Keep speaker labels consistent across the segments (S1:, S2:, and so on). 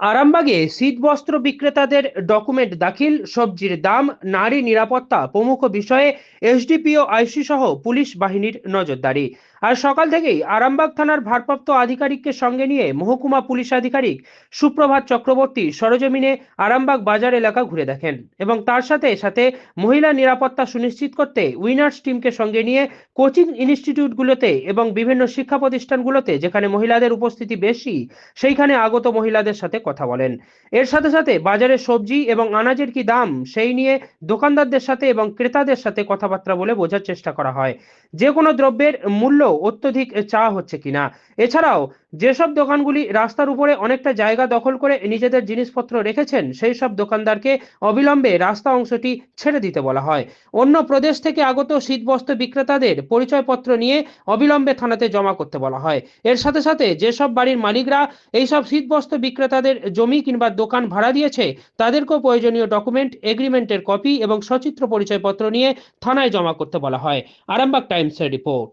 S1: আরামবাগে শীতবস্ত্র বিক্রেতাদের ডকুমেন্ট দাখিল, সবজির দাম, নারী নিরাপত্তা প্রমুখ বিষয়ে এসডিপিও আইসি সহ পুলিশ বাহিনীর নজরদারি। আর সকাল থেকেই আরামবাগ থানার ভারপ্রাপ্ত আধিকারিককে সঙ্গে নিয়ে মহকুমা পুলিশ আধিকারিক সুপ্রভাত চক্রবর্তী সরজমিনে আরামবাগ বাজার এলাকা ঘুরে দেখেন এবং তার সাথে সাথে মহিলা নিরাপত্তা সুনিশ্চিত করতে উইনার্স টিমকে সঙ্গে নিয়ে কোচিং ইনস্টিটিউটগুলোতে এবং বিভিন্ন শিক্ষা প্রতিষ্ঠানগুলোতে যেখানে মহিলাদের উপস্থিতি বেশি, সেইখানে আগত মহিলাদের সাথে কথা বলেন। এর সাথে সাথে বাজারে সবজি এবং আনাজের কি দাম, সেই নিয়ে দোকানদারদের সাথে এবং ক্রেতাদের সাথে কথাবার্তা বলে বোঝার চেষ্টা করা হয়। যে কোনো দ্রব্যের মূল্য অত্যধিক চাওয়া হচ্ছে কিনা। এছাড়াও যেসব দোকানগুলি রাস্তার উপরে অনেকটা জায়গা দখল করে নিজেদের জিনিসপত্র রেখেছেন সেই সব দোকানদারকে অবিলম্বে রাস্তা অংশটি ছেড়ে দিতে বলা হয়। অন্য প্রদেশ থেকে আগত শীতবস্ত্র বিক্রেতাদের পরিচয়পত্র নিয়ে অবিলম্বে থানাতে জমা করতে বলা হয়। এর সাথে সাথে যেসব বাড়ির মালিকরা এইসব শীতবস্ত্র বিক্রেতাদের জমি কিংবা দোকান ভাড়া দিয়েছে, তাদেরকেও প্রয়োজনীয় ডকুমেন্ট, এগ্রিমেন্টের কপি এবং সচিত্র পরিচয়পত্র নিয়ে থানায় জমা করতে বলা হয়। আরামবাগ টাইমসের রিপোর্ট।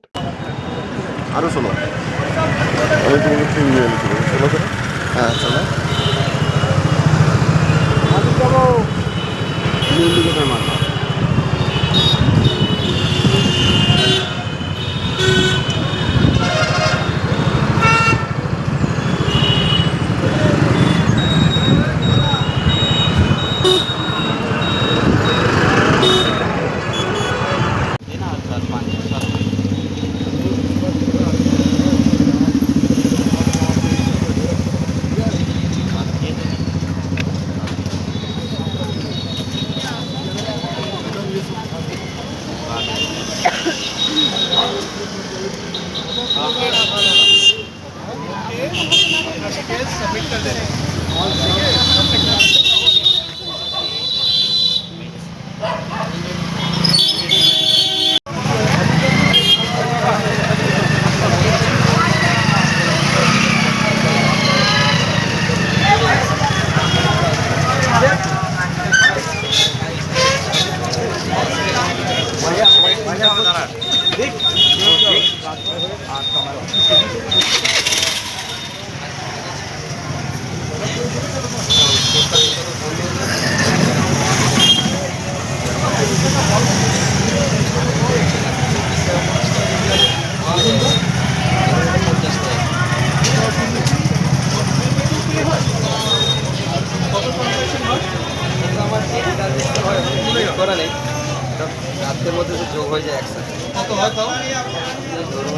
S2: আরও শোনো। তোমাকে ফিল্ম নিয়ে এনেছিল শোনো হ্যাঁ চলো। सबमिट कर
S3: दे रहे हैं। এটা রাতের মধ্যে তো যোগ হয়ে যায় একসাথে। কত হয় তাও? ধরুন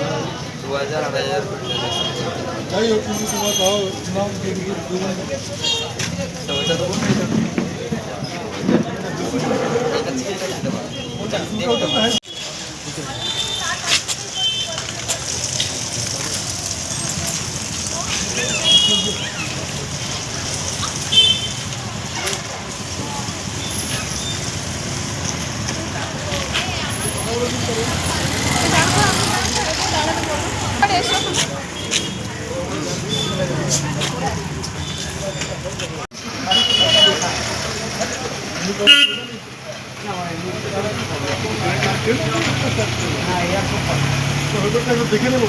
S3: দু হাজার আড়াই হাজার।
S4: দুজন
S3: তো এটা
S4: দেখে নেব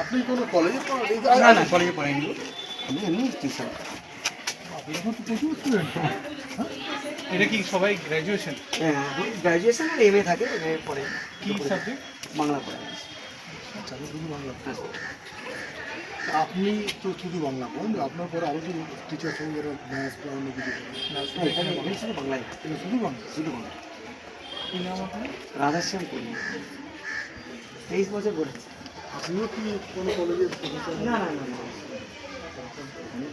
S4: আপনি কোনো কলেজে পড়ান?
S3: না না কলেজে পড়াইনি।
S4: আমি এমনি টিচার এখন তো প্রচুর স্টুডেন্ট
S5: এটা কি সবাই গ্র্যাজুয়েশন
S3: হ্যাঁ গ্র্যাজুয়েশন আর এমএ থাকে এমএ পরে
S5: কি সাবজেক্ট
S3: বাংলা পড়ে।
S4: আচ্ছা শুধু বাংলা আপনি তো শুধু বাংলা পড়েন আপনার পরে আরও যে টিচার সঙ্গে ম্যাথ বা অন্য কিছু
S3: হ্যাঁ এখানে আমি শুধু বাংলায়
S4: শুধু বাংলা?
S3: শুধু বাংলা
S5: কি নাম আপনার?
S3: রাধাশ্যাম করি। তেইশ বছর পড়েছি।
S4: আপনিও কি কোনো কলেজের
S3: না না না না
S4: আপনি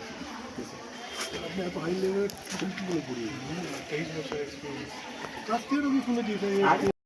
S4: এত হাই লেভেলের কী করে
S5: তেইশ বছর এক্সপিরিয়েন্স
S4: থেকে শুনেছি